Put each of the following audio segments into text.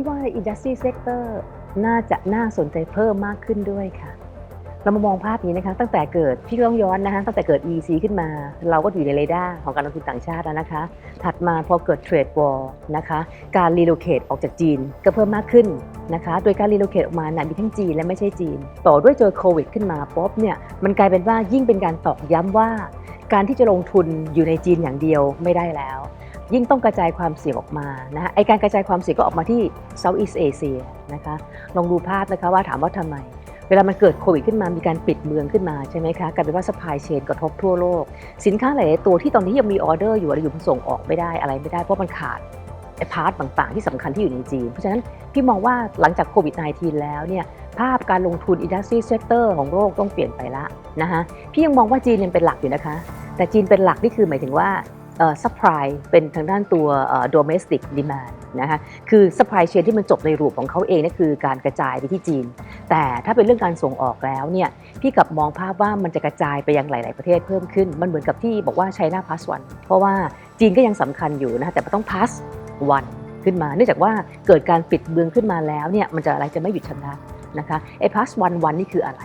พี่ว่า industry sector น่าจะน่าสนใจเพิ่มมากขึ้นด้วยค่ะ เรามามองภาพนี้นะคะ ตั้งแต่เกิดพี่ต้องย้อนนะคะตั้งแต่เกิด EC ขึ้นมา เราก็อยู่ในเรดาร์ของการลงทุนต่างชาติแล้วนะคะ ถัดมาพอเกิดเทรดวอลนะคะ การรีโลเคตออกจากจีนก็เพิ่มมากขึ้นนะคะ โดยการรีโลเคตออกมานะมีทั้งจีนและไม่ใช่จีน ต่อด้วยเจอโควิดขึ้นมาป๊บเนี่ยมันกลายเป็นว่ายิ่งเป็นการตอกย้ำว่า การที่จะลงทุนอยู่ในจีนอย่างเดียวไม่ได้แล้ว ยิ่งต้องกระจายความเสี่ยงออกมานะคะไอการกระจายความเสี่ยงก็ออกมาที่ Southeast Asia นะคะลองดูภาพนะคะว่าถามว่าทำไม เวลามันเกิดโควิดขึ้นมามีการปิดเมืองขึ้นมาใช่ไหมคะกลายเป็นว่า supply chain กระทบทั่วโลก สินค้าหลายตัวที่ตอนนี้ยังมีออเดอร์อยู่อะไรอยู่ส่งออกไม่ได้อะไรไม่ได้เพราะมันขาดไอพาร์ทต่างๆ ที่สำคัญที่อยู่ในจีน เพราะฉะนั้นพี่มองว่าหลังจากโควิด -19 แล้วเนี่ยภาพการลงทุน industry sector ของโลกต้องเปลี่ยนไปละนะคะพี่ยังมองว่าจีนยังเป็นหลักอยู่นะคะ แต่จีนเป็นหลักนี่คือหมายถึงว่า เอ่อ supply เป็นทางด้านตัวเอ่อ domestic demand นะคะคือ supply chain ที่มันจบในรูปของเขาเองนั่นคือการกระจายไปที่จีน แต่ถ้าเป็นเรื่องการส่งออกแล้วเนี่ยพี่กลับมองภาพว่ามันจะกระจายไปยังหลาย ๆ ประเทศเพิ่มขึ้น มันเหมือนกับที่บอกว่า China plus one เพราะว่าจีนก็ยังสำคัญอยู่นะคะแต่มันต้อง plus one ขึ้นมา เนื่องจากว่าเกิดการปิดเมืองขึ้นมาแล้วเนี่ยมันจะอะไรจะไม่หยุดชะงักนะคะไอ้ plus one one นี่คืออะไร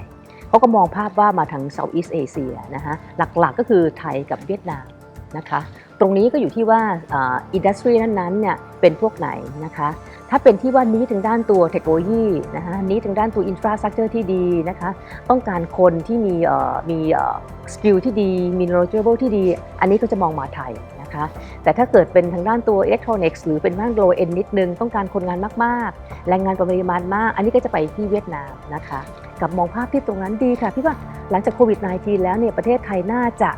เขาก็มองภาพว่ามาทาง Southeast Asia นะคะหลัก ๆ ก็คือไทยกับเวียดนาม นะคะ ตรงนี้ก็อยู่ที่ว่าอินดัสทรีนั้นๆเนี่ยเป็นพวกไหนนะคะ ถ้าเป็นที่ว่านี้ทางด้านตัวเทคโนโลยีนะคะนี้ทางด้านตัวอินฟราสตรักเจอร์ที่ดีนะคะ ต้องการคนที่มีมีสกิลที่ดี มี knowledgeable ที่ดี อันนี้ก็จะมองมาไทยนะคะแต่ถ้าเกิดเป็นทางด้านตัวอิเล็กทรอนิกส์หรือเป็นด้าน low end นิดนึง ต้องการคนงานมากๆ แรงงานปริมาณมาก อันนี้ก็จะไปที่เวียดนามนะคะ กับมองภาพที่ตรงนั้นดีค่ะพี่ว่าหลังจากโควิด -19 แล้วเนี่ยประเทศไทยน่าจะ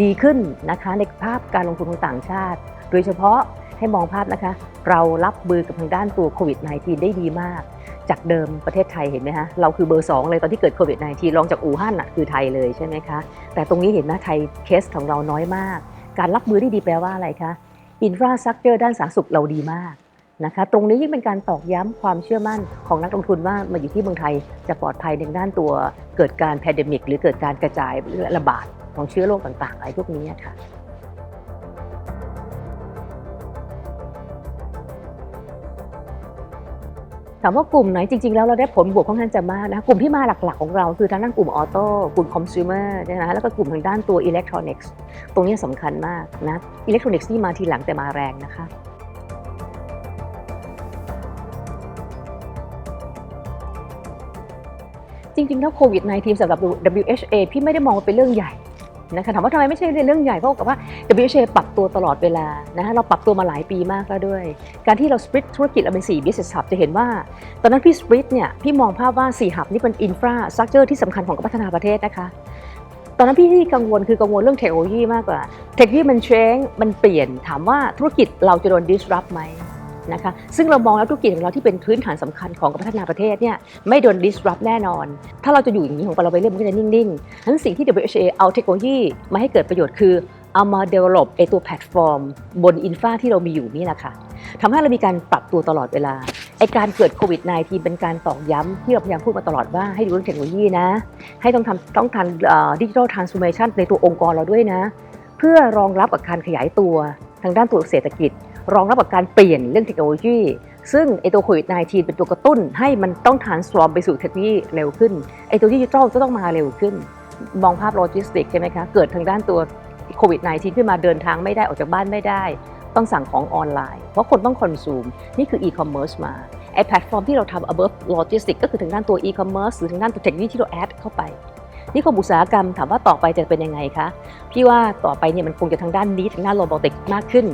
ดีขึ้นนะคะในภาพการลงทุนของต่างชาติ โดยเฉพาะให้มองภาพนะคะ เรารับมือกับทางด้านตัวโควิด -19 ได้ดีมาก จากเดิมประเทศไทยเห็นไหมคะเราคือเบอร์ 2 เลยตอนที่เกิดโควิด -19 รองจากอู่ฮั่นอะคือไทยเลยใช่ไหมคะแต่ตรงนี้เห็นไหมไทยเคสของเราน้อยมาก การรับมือได้ดีแปลว่าอะไรคะอินฟราสตรักเจอร์ด้านสาธารณสุขเราดีมากนะคะตรงนี้ยิ่งเป็นการตอกย้ำความเชื่อมั่นของนักลงทุนว่ามาอยู่ที่เมืองไทยจะปลอดภัยในด้านตัวเกิดการแพนเดมิก หรือเกิดการกระจายระบาด ของเชื้อโรคต่างๆอะไรพวกนี้ค่ะถามว่ากลุ่มไหนจริง ๆ แล้วเราได้ผลบวกค่อนข้างจะมากนะกลุ่มที่มาหลักๆของเราคือทางด้านกลุ่มออโต้กลุ่มคอม sumer นะแล้วก็กลุ่มทางด้านตัวอิเล็กทรอนิกส์ตรงนี้สำคัญมากนะอิเล็กทรอนิกส์นี่มาทีหลังแต่มาแรงนะคะจริงๆแล้วโควิด -19 สำหรับ WHA พี่ไม่ได้มองว่าเป็นเรื่องใหญ่ นะคะถามว่าทำไมไม่ใช่เรื่องใหญ่เพราะกับว่า WHA ปรับตัวตลอดเวลานะคะเราปรับตัวมาหลายปีมากแล้วด้วย การที่เรา split ธุรกิจเราเป็น4 business hub จะเห็นว่า ตอนนั้นพี่ split เนี่ยพี่มองภาพว่า4 hub นี่เป็น infrastructure ที่สำคัญของการพัฒนาประเทศนะคะตอนนั้นพี่ที่กังวลคือกังวลเรื่องเทคโนโลยีมากกว่า เทคโนโลยีมันเชงมันเปลี่ยนถามว่าธุรกิจเราจะโดน disrupt ไหม นะคะซึ่งเรามองแล้วธุรกิจของเราที่เป็นพื้นฐานสำคัญของการพัฒนาประเทศเนี่ยไม่โดน disrupt แน่นอน ถ้าเราจะอยู่อย่างนี้ของเราไปเรื่อยมันก็จะนิ่งๆทั้นสิ่งที่ WHA เอาเทคโนโลยีมาให้เกิดประโยชน์คือเอามา develop ไอตัวแพลตฟอร์ม บนอินฟาที่เรามีอยู่นี่แหละค่ะทำให้เรามีการปรับตัวตลอดเวลาไอการเกิดโควิด -19 เป็นการตอกย้ำที่เราพยายามพูดมาตลอดว่าให้ดูเรื่องเทคโนโลยีนะ ให้ต้องทำต้องทำดิจิทัลทรานส์ o r m a t i o n ในตัวองค์กรเราด้วยนะ เพื่อรองรับกับการขยายตัวทางด้านตัวเศรษฐกิจ รองรับกับการเปลี่ยนเรื่องเทคโนโลยี ซึ่งไอตัวโควิด -19 เป็นตัวกระตุ้นให้มันต้อง transform ไปสู่เทคโนโลยีเร็วขึ้นไอตัวดิจิทัลจะต้องมาเร็วขึ้น มองภาพโลจิสติกใช่ไหมคะ เกิดทางด้านตัวโควิด -19 ขึ้นมาเดินทางไม่ได้ออกจากบ้านไม่ได้ ต้องสั่งของออนไลน์ เพราะคนต้องคอนซูม นี่คืออีคอมเมิร์ซมาไอแพลตฟอร์มที่เราทำ above logistics ก็คือทางด้านตัวอีคอมเมิร์ซหรือทางด้านตัวเทคโนโลยีที่เราแอดเข้าไป นี่คมอุตสาหกรรมถามว่าต่อไปจะเป็นยังไงคะพี่ว่าต่อไปเนี่ยมันคงจะทางด้านนี้ทางด้านโรบอติกมากขึ้น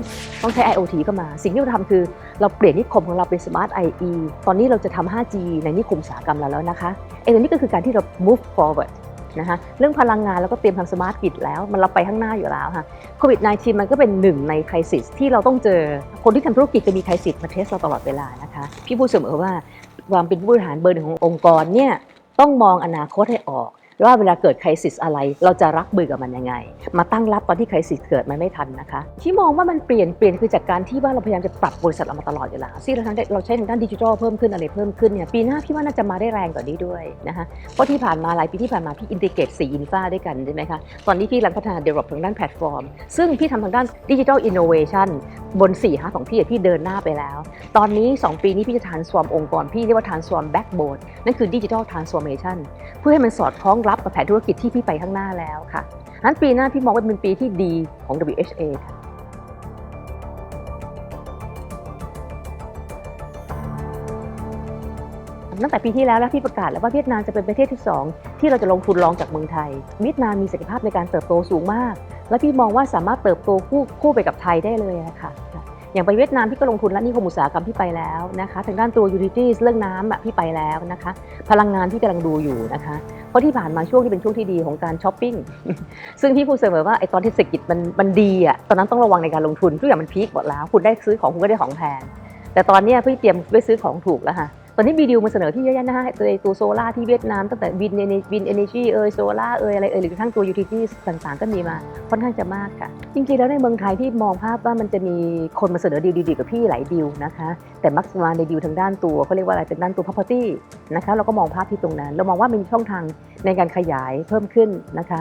ต้องใช้ IoT เข้ามา สิ่งที่เราทำคือเราเปลี่ยนนิคมของเราเป็น Smart IE ตอนนี้เราจะทำ 5G ในนิคมอุตสาหกรรมเราแล้วนะคะไอ้ตัวนี้ก็คือการที่เรา move forward นะคะเรื่องพลังงานเราก็เตรียมทำ smart grid แล้ว มันเราไปข้างหน้าอยู่แล้วค่ะโควิด -19 มันก็เป็นหนึ่งในคริสิสที่เราต้องเจอ คนที่ทำธุรกิจจะมีคริสิสมาเทสเราตลอดเวลานะคะ พี่พูดเสมอว่าความเป็นผู้บริหารเบอร์หนึ่งขององค์กรเนี่ยต้องมองอนาคตให้ออก ว่าเวลาเกิดไคริสิสอะไร เราจะรับมือกับมันยังไง มาตั้งรับตอนที่ไคริสิสเกิดมันไม่ทันนะคะ ที่มองว่ามันเปลี่ยนเปลี่ยนคือจากการที่ว่าเราพยายามจะปรับบริษัทเรามาตลอดอยู่แล้วซึ่งเราทำเราใช้ทางด้านดิจิทัลเพิ่มขึ้นอะไรเพิ่มขึ้นเนี่ยปีหน้าพี่ว่าน่าจะมาได้แรงกว่านี้ด้วยนะคะเพราะที่ผ่านมาหลายปีที่ผ่านมาพี่อินทิเกรตสี่อินฟาด้วยกันใช่ไหมคะตอนนี้พี่กำลังพัฒนา develop ทางด้านแพลตฟอร์ม ซึ่งพี่ทำทางด้านดิจิทัลอินโนเวชันบน4ฮะของพี่พี่เดินหน้าไปแล้ว ตอนนี้ 2 ปีนี้พี่จะ transform องค์กรพี่เรียกว่า transform backbone นั่นคือ digital transformation เพื่อให้มันสอดคล้องรับกับแผนธุรกิจที่พี่ไปข้างหน้าแล้วค่ะนั้นปีหน้าพี่มองว่าเป็นปีที่ดีของ WHA ค่ะตั้งแต่ปีที่แล้วแล้วพี่ประกาศแล้วว่าเวียดนามจะเป็นประเทศที่ 2 ที่เราจะลงทุนรองจากเมืองไทย เวียดนามมีศักยภาพในการเติบโตสูงมาก และพี่มองว่าสามารถเติบโตคู่คู่ไปกับไทยได้เลยอะคะอย่างไปเวียดนามพี่ก็ลงทุนและนิคมอุตสาหกรรมพี่ไปแล้วนะคะทางด้านตัว utilities เรื่องน้ำอะพี่ไปแล้วนะคะ พลังงานพี่กำลังดูอยู่นะคะ เพราะที่ผ่านมาช่วงที่เป็นช่วงที่ดีของการช้อปปิ้งซึ่งพี่พูดเสมอว่าไอ้ตอนที่เศรษฐกิจมันมันดีอะตอนนั้นต้องระวังในการลงทุนทุกอย่างมันพีคหมดแล้ว คุณได้ซื้อของคุณก็ได้ของแพงแต่ตอนนี้พี่เตรียมไว้ซื้อของถูกแล้วค่ะ ตอนนี้มีดีลมาเสนอที่เยอะแยะนะฮะตัวตัวโซล่าที่เวียดนามตั้งแต่วินวินเอเนจีเอยโซล่าเอยอะไรเอยหรือกระทั่งตัวยูทิลิตี้ต่างๆ ก็มีมาค่อนข้างจะมากค่ะ จริงๆแล้วในเมืองไทยที่มองภาพว่ามันจะมีคนมาเสนอดีลดีๆกับพี่หลายดีลนะคะ แต่มักจะมาในดีลทางด้านตัวเขาเรียกว่าอะไรเป็นด้านตัว property นะคะเราก็มองภาพที่ตรงนั้น เรามองว่ามีช่องทางในการขยายเพิ่มขึ้นนะคะ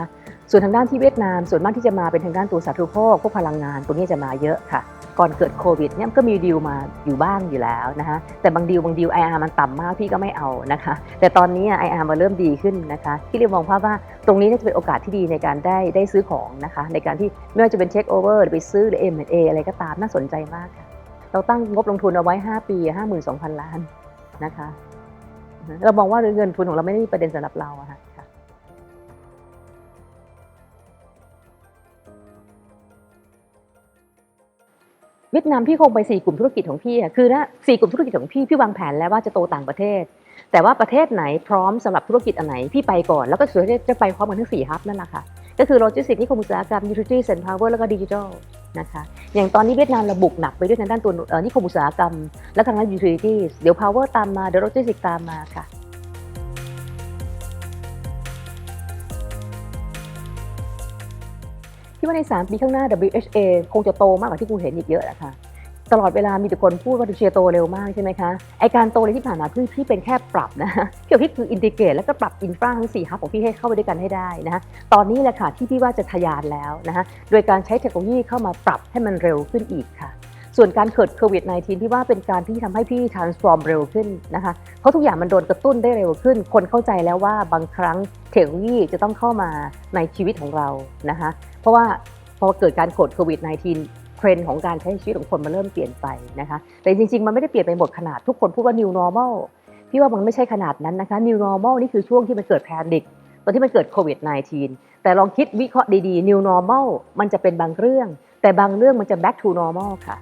ส่วนทางด้านที่เวียดนามส่วนมากที่จะมาเป็นทางด้านตัวสาธารณูปโภคพวกพลังงานตรงนี้จะมาเยอะค่ะ ก่อนเกิดโควิดเนี่ยก็มีดีลมาอยู่บ้างอยู่แล้วนะคะแต่บางดีลบางดีล IR มันต่ำมากพี่ก็ไม่เอานะคะ แต่ตอนนี้ IR มาเริ่มดีขึ้นนะคะที่เรียมองภาพว่าตรงนี้น่าจะเป็นโอกาสที่ดีในการได้ได้ซื้อของนะคะในการที่ไม่ว่าจะเป็นเช็คโอเวอร์หรือไปซื้อหรือ M&A อะไรก็ตามน่าสนใจมากค่ะเราตั้งงบลงทุนเอาไว้ 5 ปี 52,000 ล้านนะคะ เรามองว่าเงินทุนของเราไม่ได้มีประเด็นสำหรับเราอะค่ะ เวียดนามพี่คงไปสี่กลุ่มธุรกิจของพี่อะคือนะสี่กลุ่มธุรกิจของพี่พี่วางแผนแล้วว่าจะโตต่างประเทศ แต่ว่าประเทศไหนพร้อมสำหรับธุรกิจอันไหนพี่ไปก่อนแล้วก็สุดท้ายจะไปพร้อมกันทั้งสี่ฮับนั่นแหละค่ะก็คือโลจิสติกส์นิคมอุตสาหกรรมยูทิลิตี้เซ็นทรัลแล้วก็ดิจิทัลนะคะอย่างตอนนี้เวียดนามเราบุกหนักไปด้วยทางด้านตัวเอ่อนิคมอุตสาหกรรม และทางด้านยูทิลิตี้เดี๋ยวพาวเวอร์ตามมาเดี๋ยวโลจิสติกส์ตามมาค่ะ พี่ว่าใน 3 ปีข้างหน้า WHA คงจะโตมากกว่าที่กูเห็นอีกเยอะแหละค่ะตลอดเวลามีแต่คนพูดว่าเชียโตเร็วมากใช่ไหมคะ ไอการโตเลยที่ผ่านมาพี่พี่เป็นแค่ปรับนะเกี่ยวกับพี่คืออินดิเกตแล้วก็ปรับอินฟราทั้ง4ฮับของพี่ให้เข้าไปด้วยกันให้ได้นะคะตอนนี้แหละค่ะที่พี่ว่าจะทะยานแล้วนะคะโดยการใช้เทคโนโลยีเข้ามาปรับให้มันเร็วขึ้นอีกค่ะ ส่วนการเกิดโควิด -19 พี่ว่าเป็นการที่ทำให้พี่ transform เร็วขึ้นนะคะเพราะทุกอย่างมันโดนกระตุ้นได้เร็วขึ้น คนเข้าใจแล้วว่าบางครั้งเทคโนโลยีจะต้องเข้ามาในชีวิตของเรานะคะเพราะว่าพอเกิดการโควิดโควิด -19 เทรนด์ของการใช้ชีวิตของคนมันเริ่มเปลี่ยนไปนะคะ แต่จริง ๆ มันไม่ได้เปลี่ยนไปหมดขนาดทุกคนพูดว่า new normal พี่ว่ามันไม่ใช่ขนาดนั้นนะคะ new normal นี่คือช่วงที่มันเกิดแพนิคตอนที่มันเกิดโควิด -19 แต่ลองคิดวิเคราะห์ดีๆ new normal มันจะเป็นบางเรื่อง แต่บางเรื่องมันจะ back to normal ค่ะ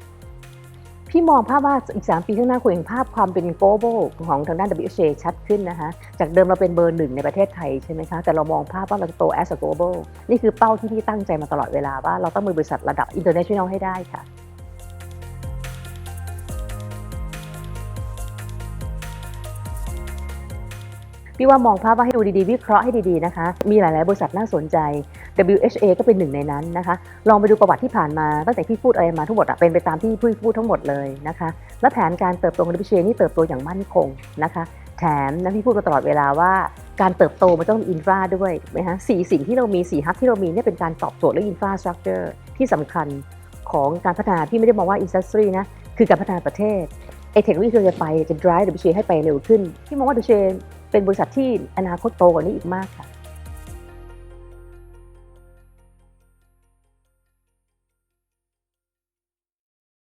พี่มองภาพว่าอีก 3 ปีข้างหน้าคงเห็นภาพความเป็น global ของทางด้าน WHA ชัดขึ้นนะคะ จากเดิมเราเป็นเบอร์หนึ่งในประเทศไทยใช่ไหมคะ แต่เรามองภาพว่าเราจะโต as a global นี่คือเป้าที่พี่ตั้งใจมาตลอดเวลาว่าเราต้องมีบริษัทระดับ international ให้ได้ค่ะพี่ว่ามองภาพว่าให้ดูดีๆ วิเคราะห์ให้ดีๆนะคะ มีหลาย ๆ บริษัทน่าสนใจ WHA ก็เป็นหนึ่งในนั้นนะคะ ลองไปดูประวัติที่ผ่านมาตั้งแต่พี่พูดอะไรมาทั้งหมดอะเป็นไปตามที่พี่พูดทั้งหมดเลยนะคะ และแผนการเติบโตของ WHA นี่เติบโตอย่างมั่นคงนะคะแถมนะพี่พูดมาตลอดเวลาว่าการเติบโตมันต้องมีอินฟราด้วยไหมฮะสี่สิ่งที่เรามีสี่ฮับที่เรามีเนี่ยเป็นการตอบโจทย์เรื่องอินฟราสตรักเจอร์ที่สำคัญของการพัฒนาที่ไม่ได้มองว่าอินดัสทรีนะคือการพัฒนาประเทศไอเทคโนโลยีที่เราจะไปจะ drive WHA ให้ไปเร็วขึ้น พี่มองว่า WHA เป็นบริษัทที่อนาคตโตกว่านี้อีกมากค่ะ